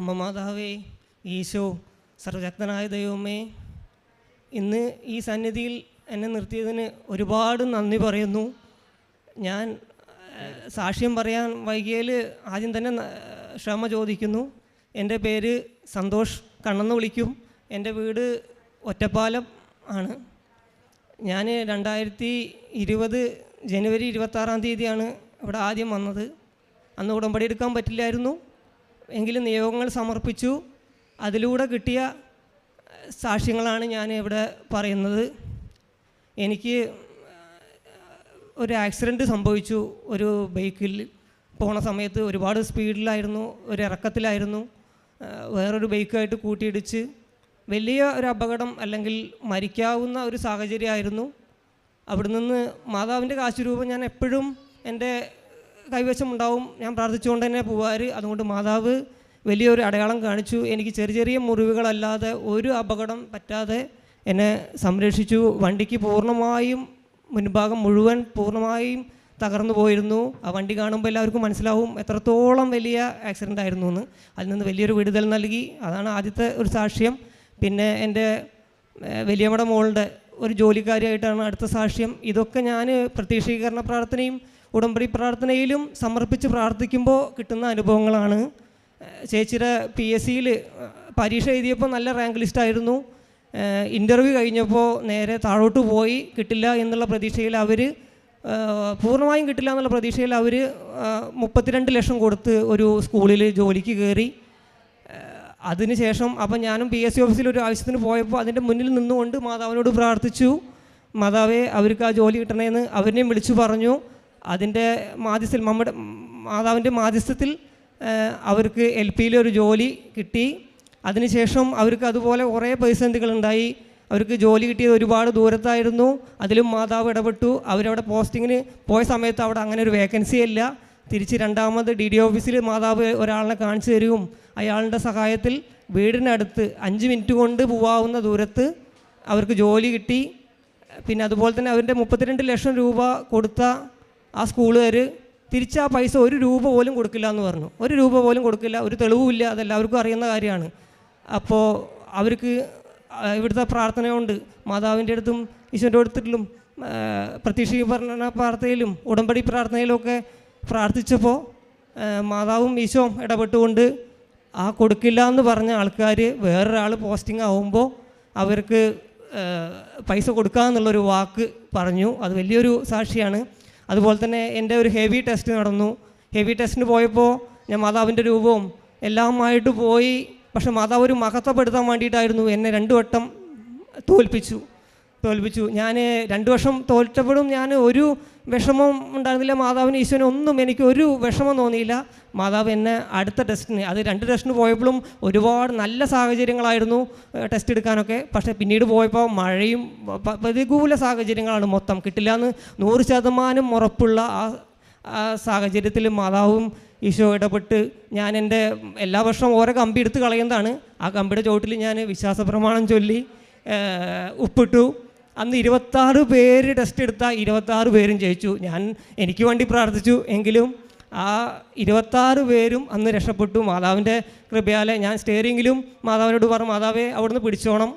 അമ്മ മാതാവേ ഈശോ സർവശക്തനായ ദൈവമേ ഇന്ന് ഈ സന്നിധിയിൽ എന്നെ നിർത്തിയതിന് ഒരുപാട് നന്ദി പറയുന്നു. ഞാൻ സാക്ഷ്യം പറയാൻ വൈകിയതിൽ ആദ്യം തന്നെ ക്ഷമ ചോദിക്കുന്നു. എന്റെ പേര് സന്തോഷ് കണ്ണെന്ന് വിളിക്കും. എന്റെ വീട് ഒറ്റപ്പാലം ആണ്. ഞാൻ രണ്ടായിരത്തി ഇരുപത് ജനുവരി ഇരുപത്താറാം തീയതിയാണ് ഇവിടെ ആദ്യം വന്നത്. അന്ന് ഉടമ്പടി എടുക്കാൻ പറ്റില്ലായിരുന്നു. എങ്കിലും നിയോഗങ്ങൾ സമർപ്പിച്ചു. അതിലൂടെ കിട്ടിയ സാക്ഷ്യങ്ങളാണ് ഞാൻ ഇവിടെ പറയുന്നത്. എനിക്ക് ഒരു ആക്സിഡന്റ് സംഭവിച്ചു. ഒരു ബൈക്കിൽ പോണ സമയത്ത് ഒരുപാട് സ്പീഡിലായിരുന്നു ഒരു ഇറക്കത്തിലായിരുന്നു. വേറൊരു ബൈക്കായിട്ട് കൂട്ടിയിടിച്ച് വലിയ ഒരു അപകടം അല്ലെങ്കിൽ മരിക്കാവുന്ന ഒരു സാഹചര്യമായിരുന്നു. അവിടെ നിന്ന് മാതാവിന്റെ കാശുരൂപം ഞാൻ എപ്പോഴും എന്റെ കൈവശം ഉണ്ടാവും ഞാൻ പ്രാർത്ഥിച്ചുകൊണ്ട് തന്നെ പോവാറ്. അതുകൊണ്ട് മാതാവ് വലിയൊരു അടയാളം കാണിച്ചു. എനിക്ക് ചെറിയ ചെറിയ മുറിവുകളല്ലാതെ ഒരു അപകടം പറ്റാതെ എന്നെ സംരക്ഷിച്ചു. വണ്ടിക്ക് പൂർണമായും മുൻഭാഗം മുഴുവൻ പൂർണമായും തകർന്നു പോയിരുന്നു. ആ വണ്ടി കാണുമ്പോൾ എല്ലാവർക്കും മനസ്സിലാവും എത്രത്തോളം വലിയ ആക്സിഡന്റ് ആയിരുന്നു എന്ന് അതിൽ നിന്ന് വലിയൊരു വിടുതൽ നൽകി. അതാണ് ആദ്യത്തെ ഒരു സാക്ഷ്യം. പിന്നെ എന്റെ വലിയമ്മയുടെ മോളുടെ ഒരു ജോലിക്കാരിയായിട്ടാണ് അടുത്ത സാക്ഷ്യം. ഇതൊക്കെ ഞാൻ പ്രത്യക്ഷീകരണ പ്രാർത്ഥനയും ഉടമ്പടി പ്രാർത്ഥനയിലും സമർപ്പിച്ച് പ്രാർത്ഥിക്കുമ്പോൾ കിട്ടുന്ന അനുഭവങ്ങളാണ്. ചേച്ചിയുടെ പി എസ് സിയിൽ പരീക്ഷ എഴുതിയപ്പോൾ നല്ല റാങ്ക് ലിസ്റ്റായിരുന്നു. ഇന്റർവ്യൂ കഴിഞ്ഞപ്പോൾ നേരെ താഴോട്ട് പോയി. കിട്ടില്ല എന്നുള്ള പ്രതീക്ഷയിൽ അവർ പൂർണമായും കിട്ടില്ല എന്നുള്ള പ്രതീക്ഷയിൽ അവർ മുപ്പത്തിരണ്ട് ലക്ഷം കൊടുത്ത് ഒരു സ്കൂളിൽ ജോലിക്ക് കയറി. അതിനുശേഷം അപ്പം ഞാനും പി എസ് സി ഓഫീസിൽ ഒരു ആവശ്യത്തിന് പോയപ്പോൾ അതിന്റെ മുന്നിൽ നിന്നുകൊണ്ട് മാതാവിനോട് പ്രാർത്ഥിച്ചു. മാതാവേ അവർക്ക് ആ ജോലി കിട്ടണമെന്ന് അവരെയും വിളിച്ചു പറഞ്ഞു. അതിന്റെ മാധ്യസ്ഥ നമ്മുടെ മാതാവിന്റെ മാധ്യസ്ഥത്തിൽ അവർക്ക് എൽ പിയിലെ ഒരു ജോലി കിട്ടി. അതിനുശേഷം അവർക്ക് അതുപോലെ കുറേ പ്രതിസന്ധികളുണ്ടായി. അവർക്ക് ജോലി കിട്ടിയത് ഒരുപാട് ദൂരത്തായിരുന്നു. അതിലും മാതാവ് ഇടപെട്ടു. അവരവിടെ പോസ്റ്റിങ്ങിന് പോയ സമയത്ത് അവിടെ അങ്ങനെ ഒരു വേക്കൻസി ഇല്ല. തിരിച്ച് രണ്ടാമത് ഡി ഡി ഓഫീസിൽ മാതാവ് ഒരാളിനെ കാണിച്ചു തരികയും അയാളുടെ സഹായത്തിൽ വീടിനടുത്ത് അഞ്ച് മിനിറ്റ് കൊണ്ട് പോവാവുന്ന ദൂരത്ത് അവർക്ക് ജോലി കിട്ടി. പിന്നെ അതുപോലെ തന്നെ അവരുടെ മുപ്പത്തിരണ്ട് ലക്ഷം രൂപ കൊടുത്ത ആ സ്കൂളുകാർ തിരിച്ച് ആ പൈസ ഒരു രൂപ പോലും കൊടുക്കില്ല എന്ന് പറഞ്ഞു. ഒരു രൂപ പോലും കൊടുക്കില്ല ഒരു തെളിവുമില്ല അതെല്ലാവർക്കും അറിയുന്ന കാര്യമാണ്. അപ്പോൾ അവർക്ക് ഇവിടുത്തെ പ്രാർത്ഥന കൊണ്ട് മാതാവിന്റെ അടുത്തും ഈശ്വരന്റെ അടുത്തിട്ടും പ്രത്യക്ഷ ഭരണ പ്രാർത്ഥനയിലും ഉടമ്പടി പ്രാർത്ഥനയിലും ഒക്കെ പ്രാർത്ഥിച്ചപ്പോൾ മാതാവും ഈശോയും ഇടപെട്ടുകൊണ്ട് ആ കൊടുക്കില്ല എന്ന് പറഞ്ഞ ആൾക്കാർ വേറൊരാൾ പോസ്റ്റിംഗ് ആവുമ്പോൾ അവർക്ക് പൈസ കൊടുക്കാമെന്നുള്ളൊരു വാക്ക് പറഞ്ഞു. അത് വലിയൊരു സാക്ഷിയാണ്. അതുപോലെ തന്നെ എന്റെ ഒരു ഹെവി ടെസ്റ്റ് നടന്നു. ഹെവി ടെസ്റ്റിന് പോയപ്പോൾ ഞാൻ മാതാവിന്റെ രൂപവും എല്ലാമായിട്ട് പോയി. പക്ഷെ മാതാവ് ഒരു മഹത്വപ്പെടുത്താൻ വേണ്ടിയിട്ടായിരുന്നു എന്നെ രണ്ടു വട്ടം തോൽപ്പിച്ചു. തോൽപ്പിച്ചു. ഞാൻ രണ്ട് വർഷം തോറ്റപ്പോഴും ഞാൻ ഒരു വിഷമം ഉണ്ടായിരുന്നില്ല. മാതാവിന് ഈശ്വരന് ഒന്നും എനിക്ക് ഒരു വിഷമം തോന്നിയില്ല. മാതാവ് എന്നെ അടുത്ത ടെസ്റ്റിന് അത് രണ്ട് ടെസ്റ്റിന് പോയപ്പോഴും ഒരുപാട് നല്ല സാഹചര്യങ്ങളായിരുന്നു ടെസ്റ്റ് എടുക്കാനൊക്കെ. പക്ഷേ പിന്നീട് പോയപ്പോൾ മഴയും പ്രതികൂല സാഹചര്യങ്ങളാണ് മൊത്തം. കിട്ടില്ല എന്ന് നൂറ് ശതമാനം ഉറപ്പുള്ള ആ സാഹചര്യത്തിൽ മാതാവും ഈശോ ഇടപെട്ട് ഞാൻ എന്റെ എല്ലാ വർഷവും ഓരോ കമ്പി എടുത്ത് കളയുന്നതാണ്. ആ കമ്പിയുടെ ചോട്ടിൽ ഞാൻ വിശ്വാസ പ്രമാണം ചൊല്ലി ഉപ്പിട്ടു. അന്ന് ഇരുപത്താറ് പേര് ടെസ്റ്റ് എടുത്ത ഇരുപത്താറ് പേരും ജയിച്ചു. ഞാൻ എനിക്ക് വേണ്ടി പ്രാർത്ഥിച്ചു. എങ്കിലും ആ ഇരുപത്താറ് പേരും അന്ന് രക്ഷപ്പെട്ടു. മാതാവിന്റെ കൃപയാലെ ഞാൻ സ്റ്റേറിങ്ങിലും മാതാവിനോട് പറഞ്ഞു മാതാവേ അവിടുന്ന് പിടിച്ചോണം.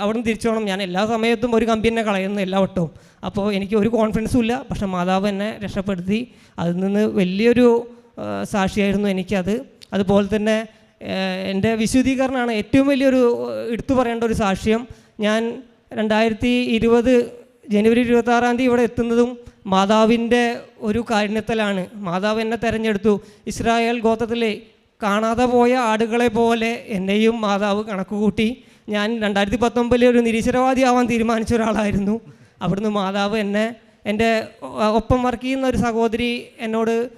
അവിടുന്ന് തിരിച്ചോണം. ഞാൻ എല്ലാ സമയത്തും ഒരു കമ്പി തന്നെ കളയുന്നു എല്ലാ വട്ടവും. അപ്പോൾ എനിക്ക് ഒരു കോൺഫിഡൻസും ഇല്ല. പക്ഷേ മാതാവ് എന്നെ രക്ഷപ്പെടുത്തി. അതിൽ നിന്ന് വലിയൊരു സാക്ഷിയായിരുന്നു എനിക്കത്. അതുപോലെ തന്നെ എന്റെ വിശുദ്ധീകരണമാണ് ഏറ്റവും വലിയൊരു എടുത്തു പറയേണ്ട ഒരു സാക്ഷ്യം. ഞാൻ രണ്ടായിരത്തി ഇരുപത് ജനുവരി ഇരുപത്താറാം തീയതി ഇവിടെ എത്തുന്നതും മാതാവിന്റെ ഒരു കാരുണ്യത്തിലാണ്. മാതാവ് എന്നെ തെരഞ്ഞെടുത്തു. ഇസ്രായേൽ ഗോത്രത്തിലെ കാണാതെ പോയ ആടുകളെ പോലെ എന്നെയും മാതാവ് കണക്കുകൂട്ടി. ഞാൻ രണ്ടായിരത്തി പത്തൊമ്പതിൽ ഒരു നിരീശ്വരവാദി ആവാൻ തീരുമാനിച്ച ഒരാളായിരുന്നു. അവിടുന്ന് മാതാവ് എന്നെ എന്റെ ഒപ്പം വർക്ക് ചെയ്യുന്ന ഒരു സഹോദരി എന്നോട്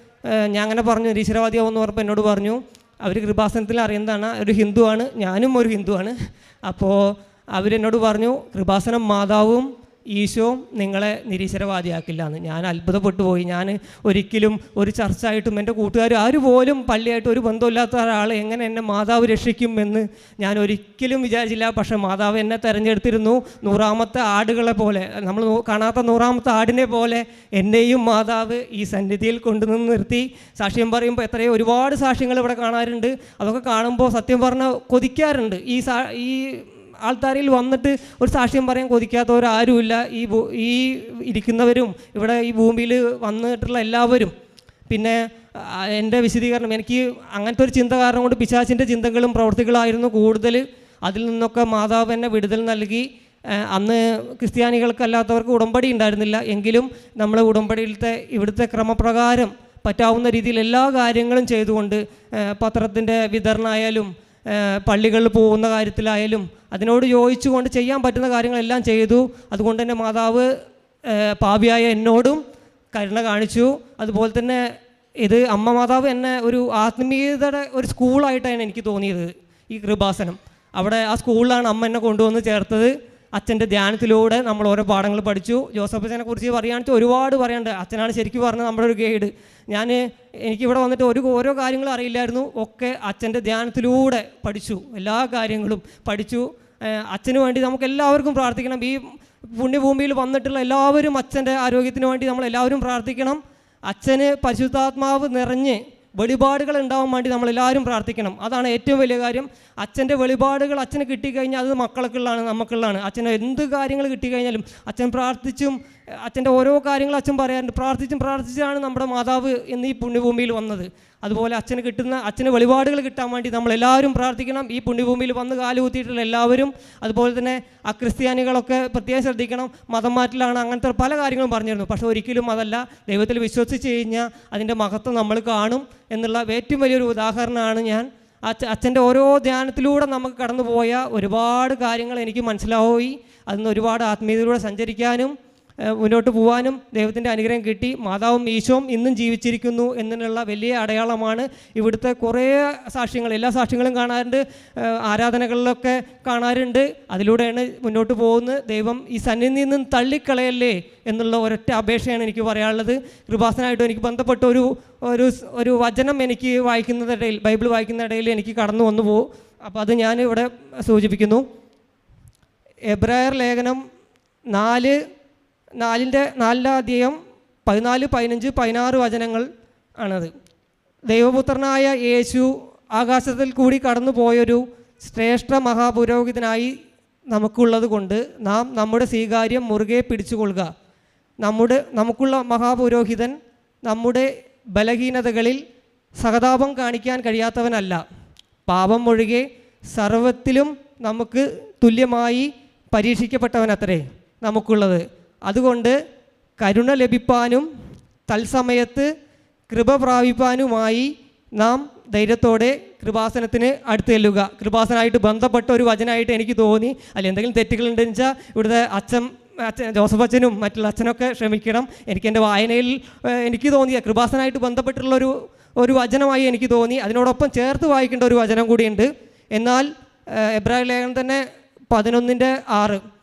ഞാൻ അങ്ങനെ പറഞ്ഞു നിരീശ്വരവാദി ആവുമെന്ന് പറഞ്ഞപ്പോൾ എന്നോട് പറഞ്ഞു അവർ കൃപാസനത്തിൽ അറിയുന്നതാണ് ഒരു ഹിന്ദുവാണ് ഞാനും ഒരു ഹിന്ദുവാണ്. അപ്പോൾ അവരെന്നോട് പറഞ്ഞു കൃപാസനം മാതാവും ഈശോവും നിങ്ങളെ നിരീശ്വരവാദിയാക്കില്ല എന്ന് ഞാൻ അത്ഭുതപ്പെട്ടു പോയി ഞാൻ ഒരിക്കലും ഒരു ചർച്ചയായിട്ടും എന്റെ കൂട്ടുകാർ ആര് പോലും പള്ളിയായിട്ട് ഒരു ബന്ധമില്ലാത്ത ഒരാൾ എങ്ങനെ എന്നെ മാതാവ് രക്ഷിക്കും എന്ന് ഞാൻ ഒരിക്കലും വിചാരിച്ചില്ല. പക്ഷേ മാതാവ് എന്നെ തിരഞ്ഞെടുത്തിരുന്നു നൂറാമത്തെ ആടുകളെ പോലെ. നമ്മൾ കാണാത്ത നൂറാമത്തെ ആടിനെ പോലെ എന്നെയും മാതാവ് ഈ സന്നിധിയിൽ കൊണ്ടുനിന്ന് നിർത്തി. സാക്ഷ്യം പറയുമ്പോൾ എത്രയോ ഒരുപാട് സാക്ഷ്യങ്ങൾ ഇവിടെ കാണാറുണ്ട്. അതൊക്കെ കാണുമ്പോൾ സത്യം പറഞ്ഞാൽ കൊതിക്കാറുണ്ട്. ഈ ഈ ആൾക്കാരിൽ വന്നിട്ട് ഒരു സാക്ഷ്യം പറയാൻ കൊതിക്കാത്തവരാരുമില്ല. ഈ ഈ ഇരിക്കുന്നവരും ഇവിടെ ഈ ഭൂമിയിൽ വന്നിട്ടുള്ള എല്ലാവരും. പിന്നെ എന്റെ വിശദീകരണം എനിക്ക് അങ്ങനത്തെ ഒരു ചിന്ത കാരണം കൊണ്ട് പിശാചിന്റെ ചിന്തകളും പ്രവൃത്തികളായിരുന്നു കൂടുതൽ. അതിൽ നിന്നൊക്കെ മാതാവ് എന്നെ വിടുതൽ നൽകി. അന്ന് ക്രിസ്ത്യാനികൾക്കല്ലാത്തവർക്ക് ഉടമ്പടി ഉണ്ടായിരുന്നില്ല. എങ്കിലും നമ്മൾ ഉടമ്പടിയിലത്തെ ഇവിടുത്തെ ക്രമപ്രകാരം പറ്റാവുന്ന രീതിയിൽ എല്ലാ കാര്യങ്ങളും ചെയ്തുകൊണ്ട് പത്രത്തിന്റെ വിതരണമായാലും പള്ളികളിൽ പോകുന്ന കാര്യത്തിലായാലും അതിനോട് യോജിച്ചുകൊണ്ട് ചെയ്യാൻ പറ്റുന്ന കാര്യങ്ങളെല്ലാം ചെയ്തു. അതുകൊണ്ട് തന്നെ മാതാവ് പാപിയായ എന്നോടും കരുണ കാണിച്ചു. അതുപോലെ തന്നെ ഇത് അമ്മ മാതാവ് എന്നെ ഒരു ആത്മീയതയുടെ ഒരു സ്കൂളായിട്ടാണ് എനിക്ക് തോന്നിയത് ഈ കൃപാസനം. അവിടെ ആ സ്കൂളിലാണ് അമ്മ എന്നെ കൊണ്ടുവന്ന് ചേർത്തത്. അച്ഛന്റെ ധ്യാനത്തിലൂടെ നമ്മൾ ഓരോ പാഠങ്ങൾ പഠിച്ചു. ജോസഫ് അച്ഛനെ കുറിച്ച് പറയുകയാണെങ്കിൽ ഒരുപാട് പറയാനുണ്ട്. അച്ഛനാണ് ശരിക്കും പറഞ്ഞത് നമ്മുടെ ഒരു ഗൈഡ്. ഞാൻ എനിക്കിവിടെ വന്നിട്ട് ഒരു ഓരോ കാര്യങ്ങളും അറിയില്ലായിരുന്നു. ഒക്കെ അച്ഛന്റെ ധ്യാനത്തിലൂടെ പഠിച്ചു. എല്ലാ കാര്യങ്ങളും പഠിച്ചു. അച്ഛന് വേണ്ടി നമുക്ക് എല്ലാവർക്കും പ്രാർത്ഥിക്കണം. ഈ പുണ്യഭൂമിയിൽ വന്നിട്ടുള്ള എല്ലാവരും അച്ഛന്റെ ആരോഗ്യത്തിന് വേണ്ടി നമ്മൾ എല്ലാവരും പ്രാർത്ഥിക്കണം. അച്ഛന് പരിശുദ്ധാത്മാവ് നിറഞ്ഞ് വെളിപാടുകൾ ഉണ്ടാവാൻ വേണ്ടി നമ്മൾ എല്ലാവരും പ്രാർത്ഥിക്കണം. അതാണ് ഏറ്റവും വലിയ കാര്യം. അച്ഛന്റെ വെളിപാടുകൾ അച്ഛന് കിട്ടിക്കഴിഞ്ഞാൽ അത് മക്കൾക്കുള്ളതാണ് നമുക്കുള്ളതാണ്. അച്ഛന് എന്ത് കാര്യങ്ങൾ കിട്ടിക്കഴിഞ്ഞാലും അച്ഛൻ പ്രാർത്ഥിച്ചും അച്ഛന്റെ ഓരോ കാര്യങ്ങളും അച്ഛൻ പറയാറുണ്ട്. പ്രാർത്ഥിച്ചും പ്രാർത്ഥിച്ചാണ് നമ്മുടെ മാതാവ് എന്ന് പുണ്യഭൂമിയിൽ വന്നത്. അതുപോലെ അച്ഛന് കിട്ടുന്ന അച്ഛന് വെളിപാടുകൾ കിട്ടാൻ വേണ്ടി നമ്മൾ എല്ലാവരും പ്രാർത്ഥിക്കണം. ഈ പുണ്യഭൂമിയിൽ വന്ന് കാലുകുത്തിയിട്ടുള്ള എല്ലാവരും അതുപോലെ തന്നെ ആ ക്രിസ്ത്യാനികളൊക്കെ പ്രത്യേകം ശ്രദ്ധിക്കണം. മതം മാറ്റിലാണ് അങ്ങനത്തെ പല കാര്യങ്ങളും പറഞ്ഞിരുന്നു. പക്ഷേ ഒരിക്കലും അതല്ല. ദൈവത്തിൽ വിശ്വസിച്ച് കഴിഞ്ഞാൽ അതിന്റെ മഹത്വം നമ്മൾ കാണും എന്നുള്ള ഏറ്റവും വലിയൊരു ഉദാഹരണമാണ് ഞാൻ. അച്ഛ അച്ഛന്റെ ഓരോ ധ്യാനത്തിലൂടെ നമുക്ക് കടന്നു പോയ ഒരുപാട് കാര്യങ്ങൾ എനിക്ക് മനസ്സിലാവുകയും അതിൽ നിന്ന് ഒരുപാട് ആത്മീയതയിലൂടെ സഞ്ചരിക്കാനും മുന്നോട്ട് പോകാനും ദൈവത്തിന്റെ അനുഗ്രഹം കിട്ടി. മാതാവും ഈശോവും ഇന്നും ജീവിച്ചിരിക്കുന്നു എന്നുള്ള വലിയ അടയാളമാണ് ഇവിടുത്തെ കുറേ സാക്ഷ്യങ്ങൾ. എല്ലാ സാക്ഷ്യങ്ങളും കാണാറുണ്ട്. ആരാധനകളിലൊക്കെ കാണാറുണ്ട്. അതിലൂടെയാണ് മുന്നോട്ട് പോകുന്നത്. ദൈവം ഈ സന്നിധിയിൽ നിന്നും തള്ളിക്കളയല്ലേ എന്നുള്ള ഒരൊറ്റ അപേക്ഷയാണ് എനിക്ക് പറയാനുള്ളത്. കൃപാസനായിട്ടും എനിക്ക് ബന്ധപ്പെട്ട ഒരു ഒരു ഒരു വചനം എനിക്ക് വായിക്കുന്നതിടയിൽ ബൈബിൾ വായിക്കുന്നതിടയിൽ എനിക്ക് കടന്നു വന്നു പോകും അപ്പോൾ അത് ഞാൻ ഇവിടെ സൂചിപ്പിക്കുന്നു. എബ്രായർ ലേഖനം നാല് നാലിന്റെ അധ്യായം പതിനാല് പതിനഞ്ച് പതിനാറ് വചനങ്ങൾ ആണത്. ദൈവപുത്രനായ യേശു ആകാശത്തിൽ കൂടി കടന്നു പോയൊരു ശ്രേഷ്ഠ മഹാപുരോഹിതനായി നമുക്കുള്ളത് കൊണ്ട് നാം നമ്മുടെ സ്വീകാര്യം മുറുകെ പിടിച്ചുകൊള്ളുക. നമ്മുടെ നമുക്കുള്ള മഹാപുരോഹിതൻ നമ്മുടെ ബലഹീനതകളിൽ സഹതാപം കാണിക്കാൻ കഴിയാത്തവനല്ല. പാപം ഒഴികെ സർവത്തിലും നമുക്ക് തുല്യമായി പരീക്ഷിക്കപ്പെട്ടവനത്രേ നമുക്കുള്ളത്. അതുകൊണ്ട് കരുണ ലഭിപ്പാനും തത്സമയത്ത് കൃപ പ്രാപിപ്പാനുമായി നാം ധൈര്യത്തോടെ കൃപാസനത്തിന് അടുത്ത് ചെല്ലുക കൃപാസനായിട്ട് ബന്ധപ്പെട്ട ഒരു വചനമായിട്ട് എനിക്ക് തോന്നി. അല്ല എന്തെങ്കിലും തെറ്റുകളുണ്ടെന്ന് വെച്ചാൽ ഇവിടുത്തെ അച്ഛൻ അച്ഛൻ ജോസഫ് അച്ഛനും മറ്റുള്ള അച്ഛനൊക്കെ ക്ഷമിക്കണം. എനിക്ക് എന്റെ വായനയിൽ എനിക്ക് തോന്നിയ കൃപാസനായിട്ട് ബന്ധപ്പെട്ടുള്ളൊരു ഒരു വചനമായി എനിക്ക് തോന്നി. അതിനോടൊപ്പം ചേർത്ത് വായിക്കേണ്ട ഒരു വചനം കൂടിയുണ്ട്. എന്നാൽ എബ്രാഹിം ലേഖനം തന്നെ പതിനൊന്നിന്റെ ആറ്.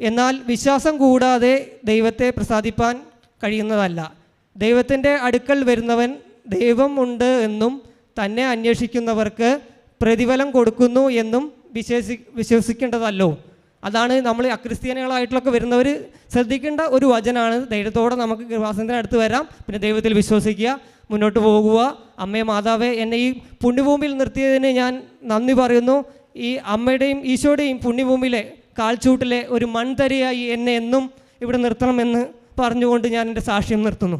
എന്നാൽ വിശ്വാസം കൂടാതെ ദൈവത്തെ പ്രസാദിപ്പാൻ കഴിയുന്നതല്ല. ദൈവത്തിന്റെ അടുക്കൽ വരുന്നവൻ ദൈവം ഉണ്ട് എന്നും തന്നെ അന്വേഷിക്കുന്നവർക്ക് പ്രതിഫലം കൊടുക്കുന്നു എന്നും വിശ്വസി വിശ്വസിക്കേണ്ടതല്ലോ. അതാണ് നമ്മൾ അക്രിസ്ത്യാനികളായിട്ടുള്ളൊക്കെ വരുന്നവർ ശ്രദ്ധിക്കേണ്ട ഒരു വചനമാണ് ധൈര്യത്തോടെ നമുക്ക് കൃപാസനത്തിന് അടുത്ത് വരാം. പിന്നെ ദൈവത്തിൽ വിശ്വസിക്കുക മുന്നോട്ട് പോകുക. അമ്മയെ മാതാവേ എന്നെ ഈ പുണ്യഭൂമിയിൽ നിർത്തിയതിന് ഞാൻ നന്ദി പറയുന്നു. ഈ അമ്മയുടെയും ഈശോയുടെയും പുണ്യഭൂമിയിലെ കാൽച്ചൂട്ടിലെ ഒരു മൺതരിയായി എന്നെ എന്നും ഇവിടെ നിർത്തണമെന്ന് പറഞ്ഞുകൊണ്ട് ഞാൻ എന്റെ സാക്ഷ്യം നിർത്തുന്നു.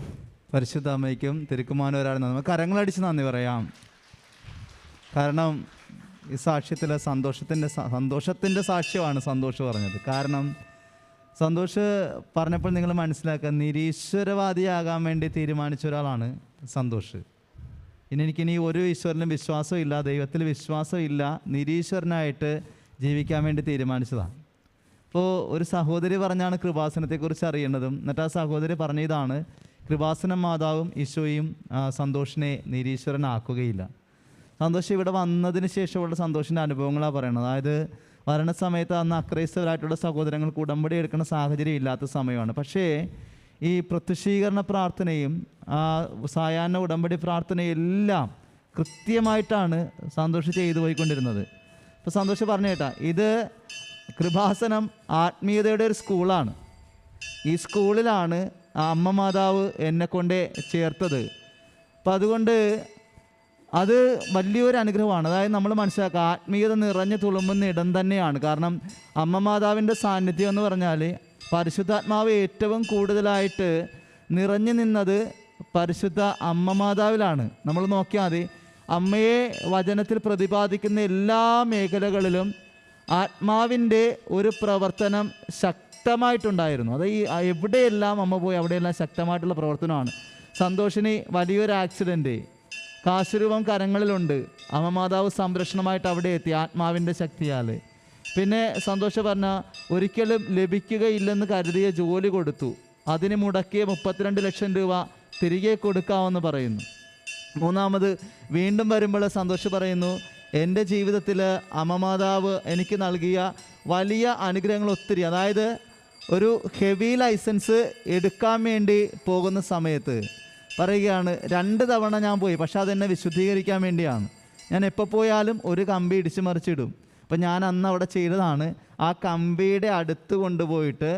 പരിശുദ്ധ അമ്മയ്ക്കും തിരുക്കുമാനവരാണ് നമുക്ക് കരങ്ങളടിച്ച് നന്ദി പറയാം. കാരണം ഈ സാക്ഷ്യത്തിലെ സന്തോഷത്തിന്റെ സന്തോഷത്തിന്റെ സാക്ഷ്യമാണ് സന്തോഷം പറഞ്ഞത്. കാരണം സന്തോഷ് പറഞ്ഞപ്പോൾ നിങ്ങൾ മനസ്സിലാക്കുക നിരീശ്വരവാദിയാകാൻ വേണ്ടി തീരുമാനിച്ച ഒരാളാണ് സന്തോഷ്. ഇനി എനിക്കിനി ഒരു ഈശ്വരനും വിശ്വാസം ഇല്ല ദൈവത്തിൽ വിശ്വാസം ഇല്ല നിരീശ്വരനായിട്ട് ജീവിക്കാൻ വേണ്ടി തീരുമാനിച്ചതാണ്. ഇപ്പോൾ ഒരു സഹോദരി പറഞ്ഞാണ് കൃപാസനത്തെക്കുറിച്ച് അറിയേണ്ടതും. എന്നിട്ട് ആ സഹോദരി പറഞ്ഞതാണ് കൃപാസനം മാതാവും ഈശോയും സന്തോഷിനെ നിരീശ്വരനാക്കുകയില്ല. സന്തോഷം ഇവിടെ വന്നതിന് ശേഷമുള്ള സന്തോഷിന്റെ അനുഭവങ്ങളാണ് പറയുന്നത് അതായത് വരണ സമയത്ത് അന്ന് അക്രൈസ്തവരായിട്ടുള്ള സഹോദരങ്ങൾക്ക് ഉടമ്പടി എടുക്കുന്ന സാഹചര്യം ഇല്ലാത്ത സമയമാണ്. പക്ഷേ ഈ പ്രത്യക്ഷീകരണ പ്രാർത്ഥനയും സായാഹ്ന ഉടമ്പടി പ്രാർത്ഥനയും എല്ലാം കൃത്യമായിട്ടാണ് സന്തോഷം ചെയ്തു പോയിക്കൊണ്ടിരുന്നത്. അപ്പോൾ സന്തോഷം പറഞ്ഞു കേട്ടാ ഇത് കൃപാസനം ആത്മീയതയുടെ ഒരു സ്കൂളാണ്. ഈ സ്കൂളിലാണ് ആ അമ്മ മാതാവ് എന്നെ കൊണ്ട് ചേർത്തത്. അപ്പം അതുകൊണ്ട് അത് വലിയൊരു അനുഗ്രഹമാണ്. അതായത് നമ്മൾ മനസ്സിലാക്കുക ആത്മീയത നിറഞ്ഞു തുളുമ്പുന്ന ഇടം തന്നെയാണ്. കാരണം അമ്മ മാതാവിന്റെ സാന്നിധ്യം എന്ന് പറഞ്ഞാൽ പരിശുദ്ധാത്മാവ് ഏറ്റവും കൂടുതലായിട്ട് നിറഞ്ഞു നിന്നത് പരിശുദ്ധ അമ്മ മാതാവിലാണ്. നമ്മൾ നോക്കിയാൽ മതി. അമ്മയെ വചനത്തിൽ പ്രതിപാദിക്കുന്ന എല്ലാ മേഖലകളിലും ആത്മാവിന്റെ ഒരു പ്രവർത്തനം ശക്തമായിട്ടുണ്ടായിരുന്നു. അത് ഈ എവിടെയെല്ലാം അമ്മ പോയി അവിടെയെല്ലാം ശക്തമായിട്ടുള്ള പ്രവർത്തനമാണ്. സന്തോഷിന് വലിയൊരു ആക്സിഡന്റ് കാശുരൂപം കരങ്ങളിലുണ്ട്. അമ്മ മാതാവ് സംരക്ഷണമായിട്ട് അവിടെ എത്തി ആത്മാവിന്റെ ശക്തിയാൽ. പിന്നെ സന്തോഷം പറഞ്ഞ ഒരിക്കലും ലഭിക്കുകയില്ലെന്ന് കരുതിയ ജോലി കൊടുത്തു. അതിന് മുടക്കിയ മുപ്പത്തിരണ്ട് ലക്ഷം രൂപ തിരികെ കൊടുക്കാമെന്ന് പറയുന്നു. മൂന്നാമത് വീണ്ടും വരുമ്പോൾ സന്തോഷം പറയുന്നു എന്റെ ജീവിതത്തിൽ അമ്മമാതാവ് എനിക്ക് നൽകിയ വലിയ അനുഗ്രഹങ്ങൾ ഒത്തിരി. അതായത് ഒരു ഹെവി ലൈസൻസ് എടുക്കാൻ വേണ്ടി പോകുന്ന സമയത്ത് പറയുകയാണ് രണ്ട് തവണ ഞാൻ പോയി പക്ഷെ അതെന്നെ വിശുദ്ധീകരിക്കാൻ വേണ്ടിയാണ്. ഞാൻ എപ്പോൾ പോയാലും ഒരു കമ്പി ഇടിച്ചു മറിച്ചിടും. അപ്പം ഞാൻ അന്ന് അവിടെ ചെയ്തതാണ് ആ കമ്പിയുടെ അടുത്ത് കൊണ്ടുപോയിട്ട്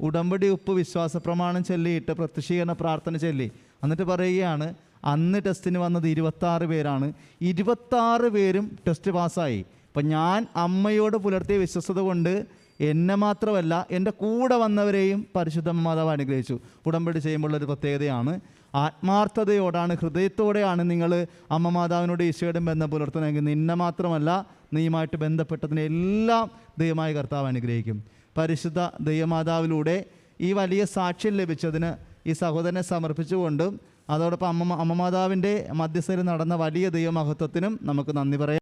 ഉടമ്പടി ഉപ്പ് വിശ്വാസ പ്രമാണം ചൊല്ലിയിട്ട് പ്രത്യക്ഷീകരണ പ്രാർത്ഥന ചൊല്ലി. എന്നിട്ട് പറയുകയാണ് അന്ന് ടെസ്റ്റിന് വന്നത് ഇരുപത്താറ് പേരാണ്. ഇരുപത്താറ് പേരും ടെസ്റ്റ് പാസ്സായി. അപ്പം ഞാൻ അമ്മയോട് പുലർത്തിയ വിശ്വസത കൊണ്ട് എന്നെ മാത്രമല്ല എന്റെ കൂടെ വന്നവരെയും പരിശുദ്ധ മാതാവ് അനുഗ്രഹിച്ചു. ഉടമ്പടി ചെയ്യുമ്പോൾ ഒരു പ്രത്യേകതയാണ് ആത്മാർത്ഥതയോടാണ് ഹൃദയത്തോടെയാണ് നിങ്ങൾ അമ്മ മാതാവിനോട് ഈശോയുടെ ബന്ധം പുലർത്തണമെങ്കിൽ നിന്നെ മാത്രമല്ല നീയുമായിട്ട് ബന്ധപ്പെട്ടതിനെ എല്ലാം ദൈവമായ കർത്താവ് അനുഗ്രഹിക്കും. പരിശുദ്ധ ദൈവമാതാവിലൂടെ ഈ വലിയ സാക്ഷ്യം ലഭിച്ചതിന് ഈ സഹോദരനെ സമർപ്പിച്ചുകൊണ്ടും അതോടൊപ്പം അമ്മ അമ്മമാതാവിന്റെ മധ്യസ്ഥയിൽ നടന്ന വലിയ ദൈവമഹത്വത്തിനും നമുക്ക് നന്ദി പറയാം.